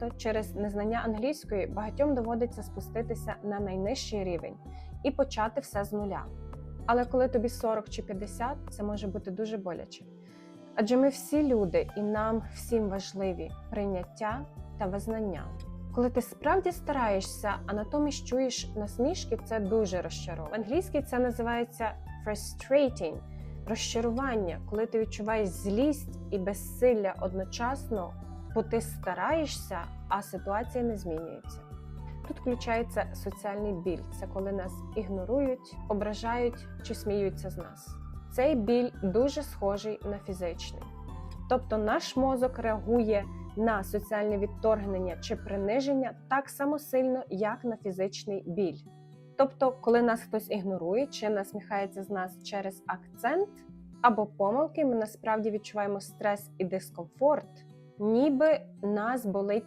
часто через незнання англійської багатьом доводиться спуститися на найнижчий рівень і почати все з нуля. Але коли тобі 40 чи 50, це може бути дуже боляче. Адже ми всі люди, і нам всім важливі прийняття та визнання. Коли ти справді стараєшся, а натомість чуєш насмішки, це дуже розчаровує. В англійській це називається frustrating – розчарування, коли ти відчуваєш злість і безсилля одночасно, бо ти стараєшся, а ситуація не змінюється. Тут включається соціальний біль. Це коли нас ігнорують, ображають чи сміються з нас. Цей біль дуже схожий на фізичний. Тобто наш мозок реагує на соціальне відторгнення чи приниження так само сильно, як на фізичний біль. Тобто, коли нас хтось ігнорує чи насміхається з нас через акцент або помилки, ми насправді відчуваємо стрес і дискомфорт, ніби нас болить